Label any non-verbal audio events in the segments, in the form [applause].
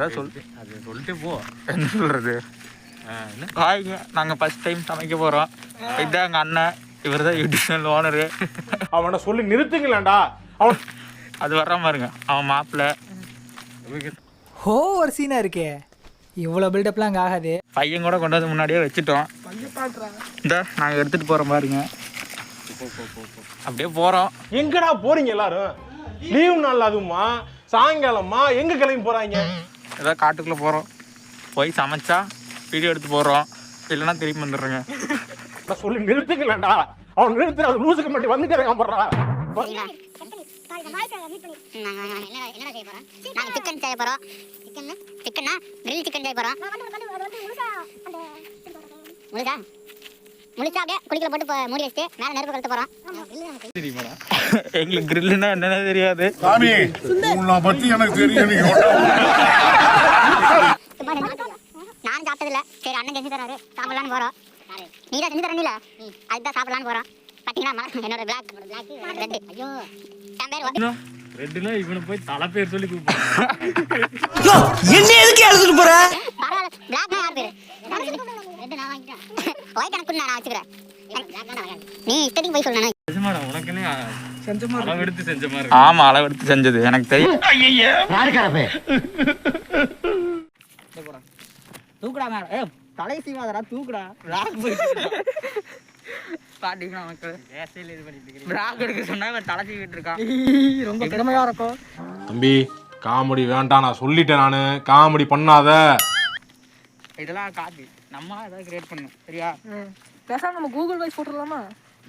அது சொல்லிட்டு போ. என்ன என்ன? ஹாய்ங்க நாங்கள் ஃபர்ஸ்ட் டைம் சமைக்க போகிறோம் இதுதான் எங்கள் அண்ணன். இவர் தான் யூடியூப் சேனல் ஓனரு அவனை சொல்லி நிறுத்துங்களேன்டா. அவன் அது வர்ற பாருங்க அவன் மாப்பிள்ளை ஹோ ஒரு சீனாக இருக்கே. இவ்வளோ பில்டப்லாம் அங்கே ஆகாது. பையன் கூட கொண்டு வந்து முன்னாடியே வச்சுட்டோம். இந்த நாங்கள் எடுத்துகிட்டு போகிறோம் பாருங்க. அப்படியே போகிறோம் எங்கடா போறீங்க எல்லாரும்? லீவு நாள் அதுவுமா? சாயங்காலமா? எங்க கிளம்பி போறாங்க? ஏதோ காட்டுக்குள்ளே போகிறோம் போய் சமைச்சா வீடியோ எடுத்து போடுறோம். இல்லைன்னா திரும்பி வந்துடுறேங்க. சொல்லி நிறுத்துங்களேன்டா. அவன் நிறுத்துற அது லூசுக்கு மட்டும் வந்துட்டே இருக்கான் போடுறா என்னடா செய்ய போறோம்? நாங்க சிக்கன் செய்ய போறோம். சிக்கன் சிக்கன்னா கிரில் சிக்கன் செய்ய போறோம். முழுசா முழுசா அப்படியே குளிக்கல போட்டு மூடி வச்சுட்டு மேல நெருப்பு கழுத்த போறோம் எங்களுக்கு கிரில்லுன்னா என்னென்ன தெரியாது? சாமி உன்னை பத்தி எனக்கு தெரியும் நீங்க சும்மா செஞ்சு நானும் சாப்பிட்டது இல்ல சரி அண்ணன் செஞ்சு தராரு. சாப்பிடலான்னு போறோம். நீ தான் செஞ்சு தரல அதுதான் சாப்பிடலான்னு போறோம். பாத்தீங்களா மறக்க- என்னோட பிளாக் ரெட் ஐயோ என் பேர் வந்து- ரெட்டுல இவனை போய் தலை பேர் சொல்லி கூப்பிடுறான் பரவாயில்ல. பிளாக் யார் பேரு? ரெட் நான் வாங்கிட்டேன் ஒயிட் [laughs] எனக்கு கொடு, நான் வச்சுக்கிறேன். நீ இஷ்டத்துக்கு போய் சொல்லணும் நிஜமாடா உனக்குன்னு அளவு எடுத்து செஞ்ச மாதிரி இருக்கு. ஆமாம் அளவெடுத்து செஞ்சது. எனக்கு தெரியும் தூக்குடா மேலே. ஏ தலை சீவாதடா தூக்குடா. ராக் போயிட்டு பாட்டிங்களா மக்கள்? வேசையில இது பண்ணிட்டு இருக்கிறீங்க. பிராக் எடுக்க சொன்னா இவன் தலை சீவிட்டு இருக்கான். ரொம்ப திறமையாக இருக்கும். தம்பி காமெடி வேண்டாம் நான் சொல்லிட்டேன் நானு. காமெடி பண்ணாத. இதெல்லாம் காப்பி நம்ம ஏதாவது கிரியேட் பண்ணணும் சரியா? பேசாம நம்ம கூகுள் வாய்ஸ் போட்டுடலாமா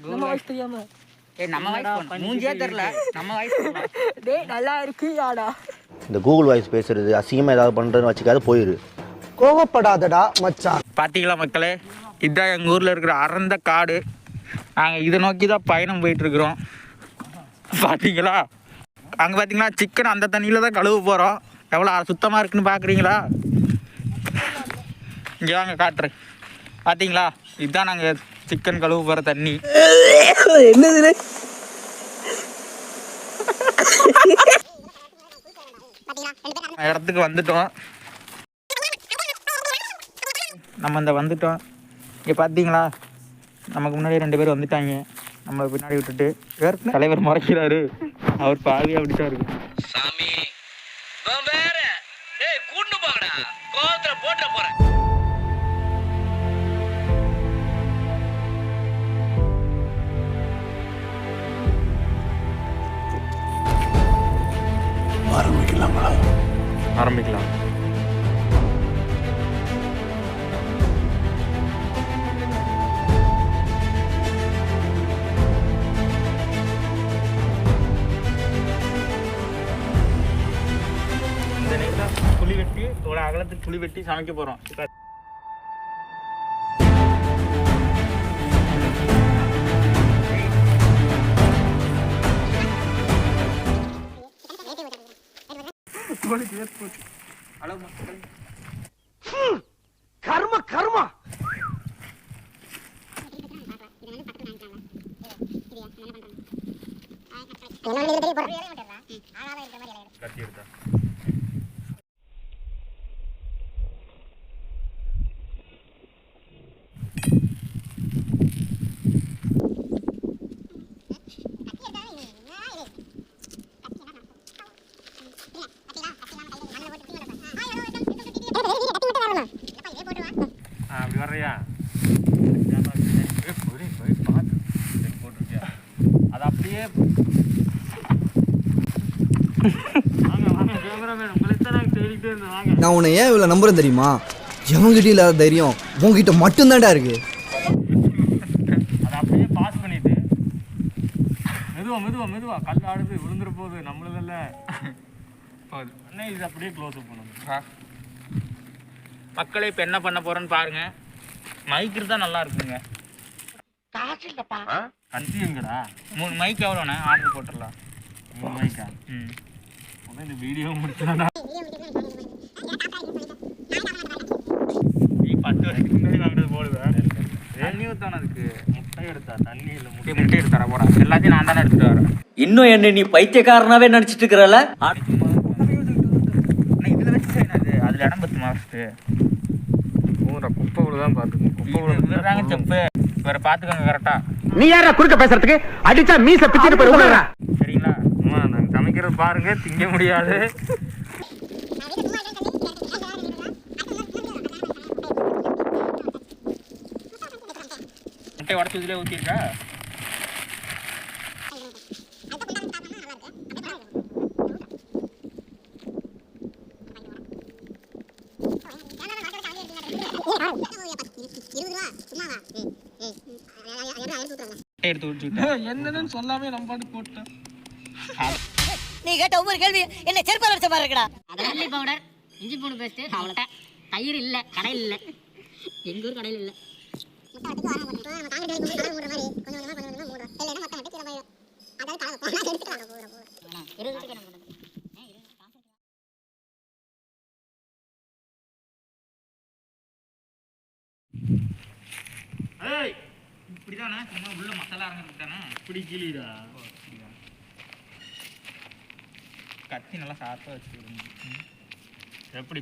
நம்ம வாய்ஸ் தெரியாம. ஏய் நம்ம வாய்ஸ் மூஞ்சியே தெரியல. நம்ம வாய்ஸ் [laughs] டேய் நல்லா இருக்கு யாடா இந்த கூகுள் வாய்ஸ் பேசுறது அசிங்கமாக ஏதாவது பண்ணுறதுன்னு வச்சுக்காது போயிரு. கோவப்படாதடா மச்சான். பாத்தீங்களா மக்களே? இதுதான் எங்கள் ஊரில் இருக்கிற அடர்ந்த காடு. நாங்கள் இதை நோக்கி தான் பயணம் போயிட்டு இருக்கிறோம் பார்த்தீங்களா அங்கே பார்த்தீங்களா சிக்கன் அந்த தண்ணியில் தான் கழுவ போகிறோம் எவ்வளோ சுத்தமாக இருக்குன்னு பார்க்குறீங்களா இங்கே வாங்க காட்டுறேன். பார்த்தீங்களா இதுதான் நாங்கள் சிக்கன் கழுவ போகிற தண்ணி. இடத்துக்கு வந்துட்டோம். நம்ம இந்த வந்துட்டோம். இங்கே பார்த்தீங்களா நமக்கு முன்னாடி ரெண்டு பேர் வந்துட்டாங்க. நம்மளை பின்னாடி விட்டுட்டு. வேறு தலைவர் முறைக்கிறாரு. அவர் பாதி அப்படித்தான் இருக்கு சாமி இவன் வேற. ஏய் கூட்டு போங்கடா கோவத்துல போட்டுற போறேன். ஆரம்பிக்கலாம். இந்த நேரத்தில் புளி வெட்டி ஒரு அகலத்துக்கு புளி வெட்டி சமைக்க போகிறோம் ஹலோ மக்கள் கர்ம கர்மா. கத்தி எடுத்தா ஆ, அப்படி வர்றியா ஏய், போய், போய் பாத்து. சரி, போட்டிருக்கியா? அது அப்படியே வாங்க வாங்க கேமராமேன் உங்களுக்கு தான் நாங்கள் தேடிட்டே இருந்தோம் வாங்க நான் உன்னை ஏன் இவ்வளோ நம்புறேன் தெரியுமா? எவங்கிட்ட இல்லாத தைரியம் உன்கிட்ட மட்டும்தான்டா இருக்கு. அதை அப்படியே பாஸ் பண்ணிட்டு மெதுவா மெதுவா மெதுவா கல் ஆடுது விழுந்துற போகுது நம்மளதில்ல. அண்ணே இது அப்படியே க்ளோஸ் அப் பண்ணணும் மக்களே இப்போ என்ன பண்ண போகிறோன்னு பாருங்க. மைக்கு தான் நல்லா இருக்குங்க. கத்தி எங்கடா? மூணு மைக் எவ்வளோண்ணே ஆர்டர் போட்டுடலாம். மூணு மைக்கா ம். இந்த வீடியோ முடிச்சுடா நீ பத்து வரைக்கும் வாங்கினது போடுவேன் தண்ணி ஊத்தான அதுக்கு முட்டை எடுத்தா தண்ணி இல்லை முட்டை. முட்டை எடுத்து தர போகிறேன் எல்லாத்தையும் நான் தானே எடுத்துட்டு வரேன். இன்னும் என்ன நீ பைத்தியக்காரனாவே நினைச்சிட்டு இருக்கிறல? அண்ணா இதில் வச்சு செய்யணும் அது. உங்களுக்கு இடம் ஃபஸ்ட்டு ஊரா குப்பை தான் பார்த்துக்கணும் குப்பை செப்பு. இவரை பார்த்துக்கோங்க கரெக்டாக நீ யாரா குறுக்க பேசுறதுக்கு? அடிச்சா மீச பிச்சுட்டு போய் சரிங்களா? நாங்கள் சமைக்கிறது பாருங்க திங்க முடியாது. முட்டை உடச்சி இதிலே ஊற்றிருக்கா எடுத்து ஊற்றிட்டேன் என்னன்னு சொல்லாமே நம்ம பாட்டு நீ கேட்ட ஒவ்வொரு கேள்வி என்ன செருப்பால் அடிச்ச மாதிரி இருக்கடா. அதெல்லாம் பவுடர் இஞ்சி பூண்டு பேஸ்ட் அவ்வளோதான் தயிர் இல்லை கடையில் இல்லை எங்கள் ஊர் கடையில் இல்லை. நம்ம ஏய் இப்படிதானே? சும்மா உள்ள மசாலா இறங்கிட்டானே இப்படி கிளிடா கத்தி நல்லா சாப்பிட்டா வச்சுக்கிடுங்க. எப்படி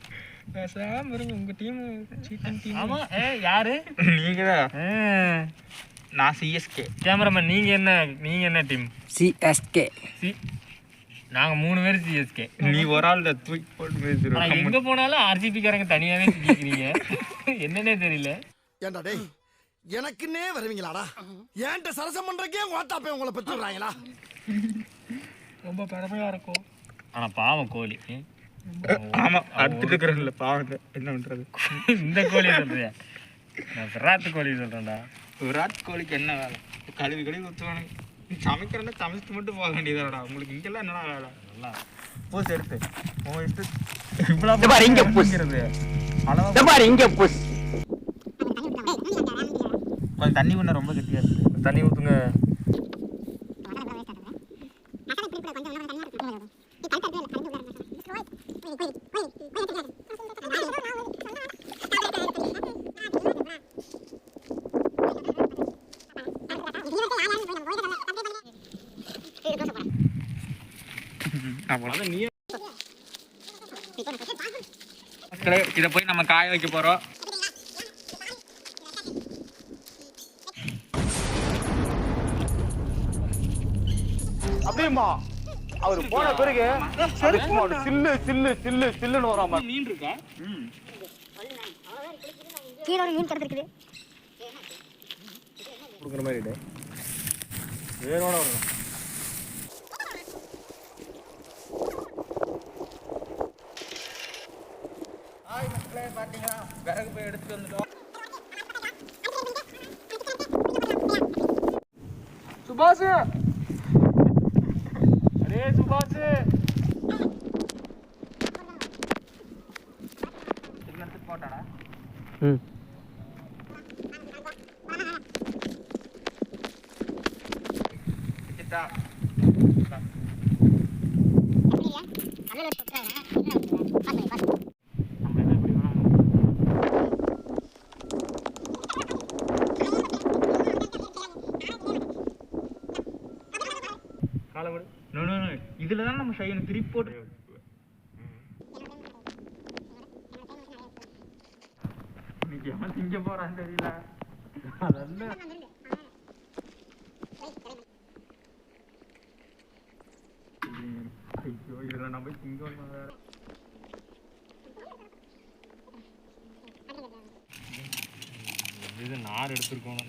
பேசாம இருங்க உங்க டீம் சீட்டன் டீம் ஆமா ஏ யாரு? நீங்க நான் சிஎஸ்கே கேமராமேன் நீங்க என்ன நீங்க என்ன டீம் சிஎஸ்கே சி நாங்க மூணு பேர் சிஎஸ்கே நீ ஒரு ஆள் தூக்கி போட்டு பேசுறோம் எங்க போனாலும் ஆர்ஜிபி காரங்க தனியாவே சிக்கிக்கிறீங்க. என்னன்னே தெரியல. ஏன்டா டேய் எனக்குன்னே வருவீங்களாடா? ஏன்ட்ட சரசம் பண்றக்கே ஓட்டாப்பே உங்களை பெற்றுறாங்களா ரொம்ப பெருமையா இருக்கும். ஆனா பாவம் கோழி. ஆமா அடுத்துட்டு இருக்கிறேன்ல பாவங்க என்ன பண்றது? இந்த கோழி சொல்றியா? நான் விராட் கோழி சொல்றேன்டா. விராட் கோலிக்கு என்ன வேலை? கழுவி கழுவி ஊற்றுவானுங்க சமைக்கிறேன்னா சமைச்சிட்டு மட்டும் போக வேண்டியதாடா உங்களுக்கு இங்கெல்லாம் என்னடா வேலை? நல்லா பூஸ் எடுத்து. உன் இஷ்டம் இவ்வளோ இங்க புஸ். அளவா பாரு இங்க கொஞ்சம் தண்ணி பண்ண ரொம்ப கெட்டியா இருக்கு. தண்ணி ஊத்துங்க. இதை போய் நம்ம காய வைக்க போறோம். அப்படியேம்மா. அவர் போன பிறகு சில்லு சில்லு சில்லு சில்லுன்னு வராம மீன் இருக்கா ம். கீழே ஒரு மீன் கிடந்திருக்குது. கொடுக்குற மாதிரி. வேரோட வரணும் ஹாய் மக்களே பார்த்தீங்களா விறகு போய் எடுத்துட்டு வந்துட்டோம் சுபாஷ். அரே சுபாஷ். இது போட்டாடா ம் வச்சுட்டா நம்ம என்ன இப்படி வேணாம் காலை விடு நோ நோ நோ இதில் தான் நம்ம செய்யணும் திருப்பி போட்டு இன்னைக்கு அவன் திங்க போறான்னு தெரியல. ஐயோ இதில் நம்ம திங்க வேற. இது நார் எடுத்துருக்கோம்.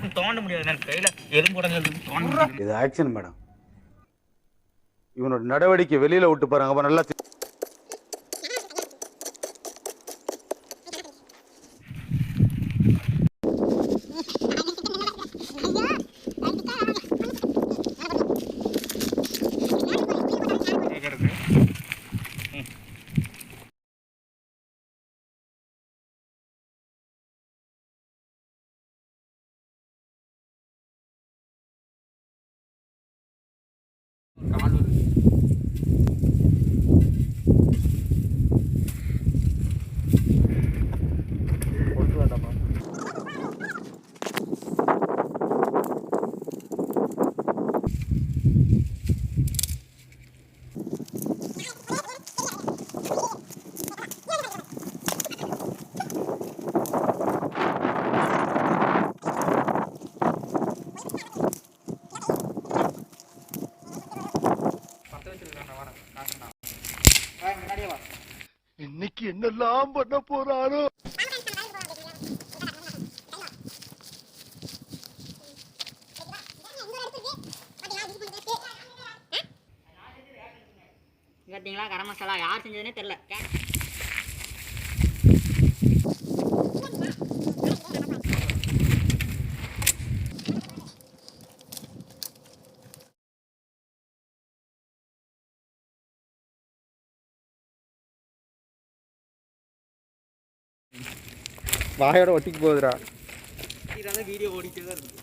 என்னால் தோண்ட முடியாது. எனக்கு கையில எலும்பு உடஞ்சது தோண்ட முடியாது. இது ஆக்ஷன் மேடம் இவனோட நடவடிக்கை வெளியில விட்டு பாருங்க. அப்ப நல்லா என்னெல்லாம் பண்ண போறாரோ? பார்த்தீங்களா கரம் மசாலா யார் செஞ்சதுன்னே தெரில வாயோட ஒட்டிக்கு போகுதுடா. இதெல்லாம் வீடியோ ஓடிட்டு தான் இருக்கு.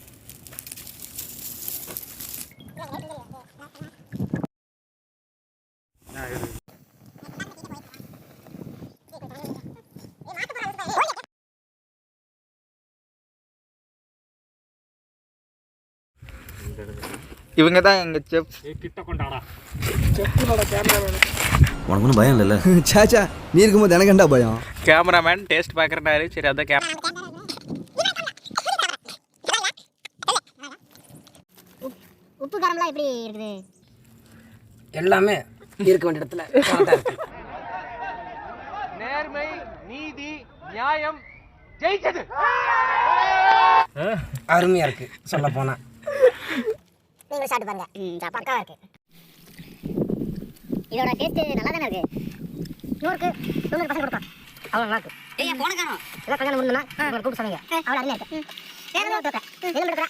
இவங்க தான் எங்க செஃப் ஏய் கிட்ட கொண்டாடா. உனக்கு ஒன்றும் பயம் இல்லைல்ல? [laughs] சாச்சா நீ இருக்கும்போது எனக்கு என்ன பயம்? கேமராமேன் டேஸ்ட் பார்க்குறனாரு சரி அதான் கேம் உப்பு காரம்லாம் எப்படி இருக்குது? எல்லாமே இருக்க வேண்டிய இடத்துல நேர்மை நீதி நியாயம் ஜெயிச்சது. அருமையா இருக்கு சொல்ல போனா. நீங்களும் சாப்பிட்டு பாருங்க. பக்காவா இருக்கு. இதோட டேஸ்ட் நல்லா தானே இருக்கு? நூறுக்கு தொண்ணூறு பசங்க கொடுப்பா அவ்வளோ நல்லா இருக்கு. ஏய் போன காணோம். எல்லாம் கல்யாணம் முடிஞ்சுனா உங்களை கூப்பிட்டு சொன்னீங்க. அவ்வளோ அருமையா இருக்கு. வேற என்ன தோக்க என்ன